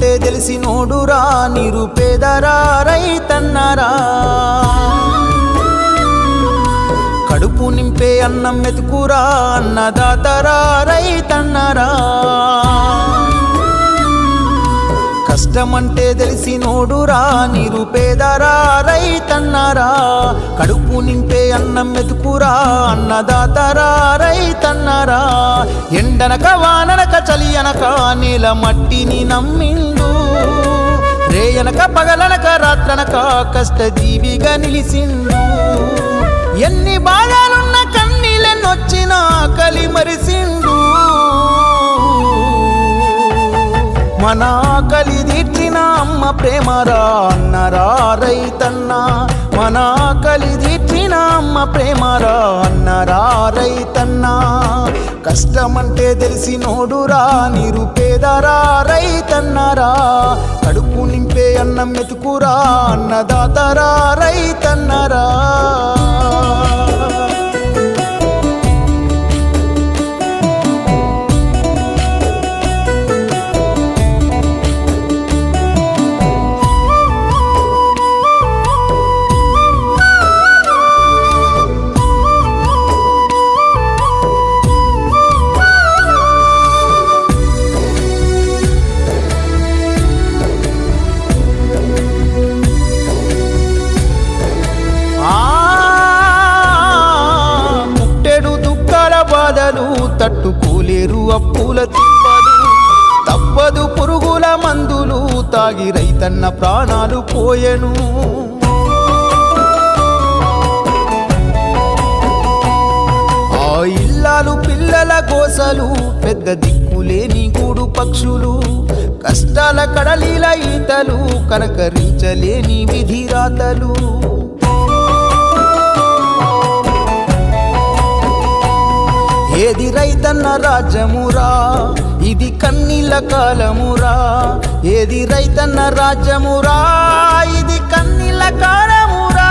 తెలిసినోడురా నిరుపేదరా రైతన్నరా. కడుపు నింపే అన్నం మెతుకురా అన్నదాతరా రైతన్నరా. కష్టమంటే తెలిసినోడురా నిరుపేదరా రైతన్నరా. కడుపు నింపే అన్నం మెతుకురా అన్నదాతరా రైతన్నరా. ఎండనక వాననక చలి అనక నేల మట్టిని నమ్మిండు. రేయనక పగలనక రాత్రనక కష్టజీవిగా నిలిసిండు. ఎన్ని బాధలున్న కన్నీలెన్నొచ్చినా కలి మరిసిండు. మన ఆకలి తీర్చిన అమ్మ ప్రేమరా అన్నరా రైతన్న. మన ఆకలి తీర్చిన అమ్మ ప్రేమరా అన్నరా రైతన్న. కష్టమంటే తెలిసినోడురా నిరుపేదరా రైతన్నరా. కడుపు నింపే అన్నం మెతుకురా అన్నదాతరా రైతన్నరా. పురుగుల తిప్పదు తప్పదు పురుగుల మందులు తాగి రైతన్న ప్రాణాలు పోయెను. ఆ ఇల్లాలు పిల్లల గోసలు పెద్ద దిక్కులేని కూడు పక్షులు కష్టాల కడలిల ఈతలు కనకరించలేని విధిరాతలు. ఏది రైతన్న రాజ్యమురా? ఇది కన్నీళ్ళ కాలమురా. ఏది రైతన్న రాజ్యమురా? ఇది కన్నీళ్ళ కాలమురా.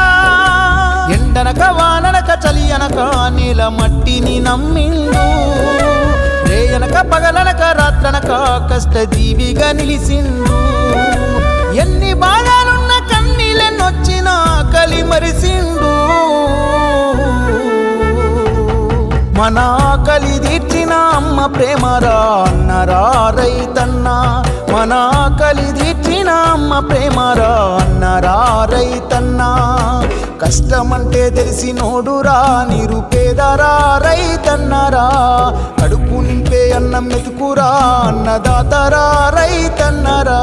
ఎండనక వాననక చలి అనక నీల మట్టిని నమ్మిండు. రేయనక పగలనక రాత్రనక కష్టజీవిగా నిలిసిండు. ఎన్ని బాధలున్న కన్నీళ్ళెన్నొచ్చినా కలి మరిసిండు. మన ఆకలి తీర్చిన అమ్మ ప్రేమరా అన్నరా రైతన్న. మన ఆకలి తీర్చిన అమ్మ ప్రేమరా అన్నరా రైతన్న. కష్టమంటే తెలిసినోడురా నిరుపేదరా రైతన్నరా. కడుపు నింపే అన్నం మెతుకురా అన్నదాతరా రైతన్నరా.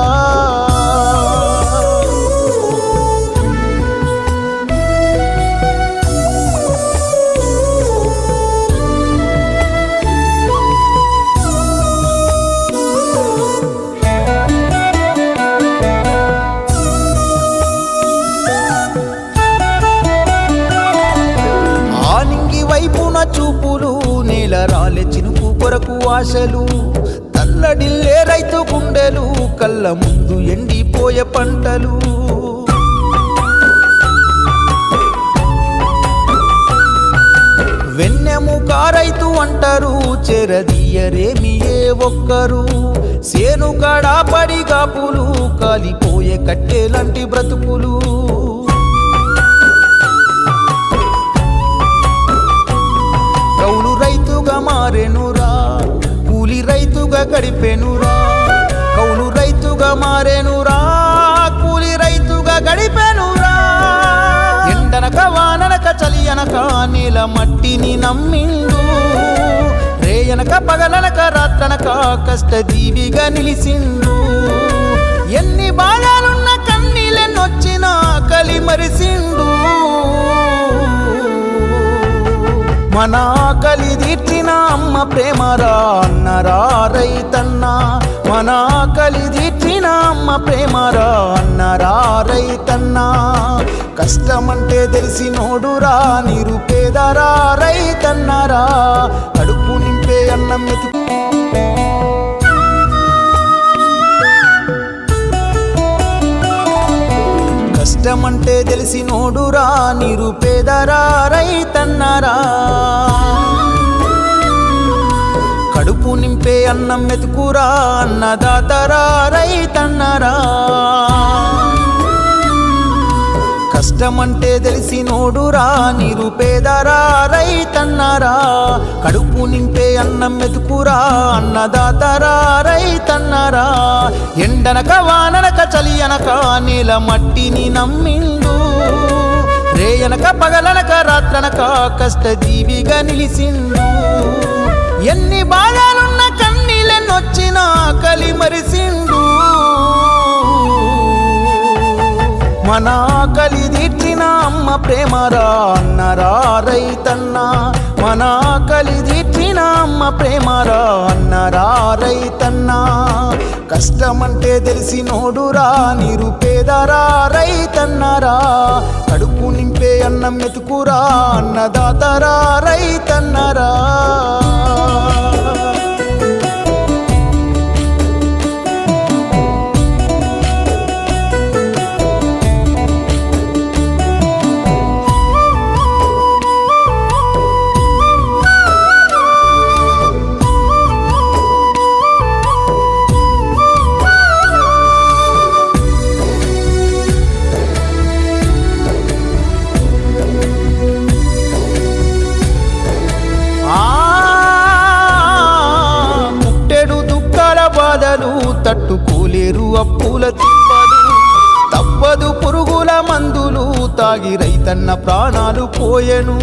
కొరకు ఆశలు తల్లడిల్లే రైతు గుండెలు కళ్ళ ముందు ఎండిపోయే పంటలు. వెన్నెము కారైతు అంటారు చెరదీయరేమి ఏ ఒక్కరు. సేను కాడా పడి కాపులు కాలిపోయే కట్టెలాంటి బ్రతుకులు. కౌలు రైతుగా మారెను గడిపెనురా. కౌలు రైతుగా మారేనురా. కూలి రైతుగా గడిపెనురా. ఎండనక వాననక చలి అనక నీల మట్టిని నమ్మిండు. రేయనక పగలనక రాత్రనక కష్టజీవిగా నిలిసిండు. ఎన్ని బాధలున్న కన్నీళ్ళెన్నొచ్చినా కలి మరిసిండు. మన ఆకలి తీర్చిన అమ్మ ప్రేమరా అన్నరా రైతన్న. మన ఆకలి తీర్చిన అమ్మ ప్రేమరా అన్నరా రైతన్న. కష్టమంటే తెలిసినోడురా నిరుపేదరా రైతన్నరా. కడుపు నింపే అన్నం మెతుకు కష్టమంటే తెలిసినోడురా నిరుపేదరా రైతన్నరా. కడుపు నింపే అన్నం మెతుకురా అన్నదాతరా రైతన్నరా. కష్టమంటే నీరు పేదరా రైతన్నరా. కడుపు నింపే అన్నం మెతుకురా అన్నదాతరా రైతన్నరా. ఎండనక వాననక చలి అనక నీల మట్టిని నమ్మిండు. రేయనక పగలనక రాత్రనక కష్టజీవిగా నిలిసిండు. ఎన్ని బాధలున్న కన్నీళ్ళెన్నొచ్చినా కలి మరిసిండు. మన ఆకలి తీర్చిన అమ్మ ప్రేమరా అన్నరా రైతన్న. మన ఆకలి తీర్చిన అమ్మ ప్రేమరా అన్నరా రైతన్న. కష్టమంటే తెలిసినోడురా నిరుపేదరా రైతన్నారా? కడుపు నింపే అన్నం మెతుకురా అన్నదాతరా రైతన్నారా? తట్టుకోలేరు అప్పుల తిప్పదు తప్పదు పురుగుల మందులు తాగి రైతన్న ప్రాణాలు పోయెను.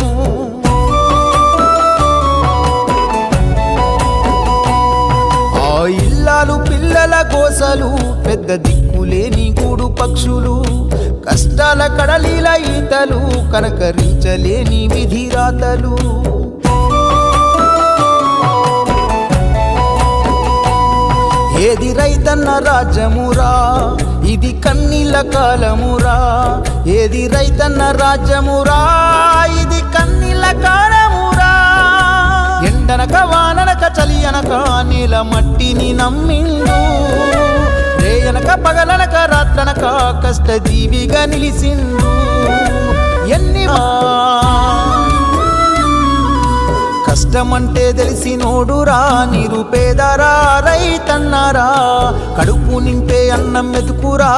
ఆ ఇల్లాలు పిల్లల కోసలు పెద్ద దిక్కులేని గూడు పక్షులు. కష్టాల కడలిల ఈతలు కనకరించలేని విధిరాతలు. ఏది రైతన్న రాజ్యమురా? ఇది కన్నీళ్ళ కాలమురా. ఏది రైతన్న రాజ్యమురా? ఇది కన్నీళ్ళ కాలమురా. ఎండనక వాననక చలి అనక నీల మట్టిని నమ్మిండు. రేయనక పగలనక రాత్రనక కష్టజీవిగా నిలిసిండు. ఎన్ని కష్టమంటే తెలిసినోడురా నిరుపేదరా రైతన్నరా కడుపు నింపే అన్నం మెతుకురా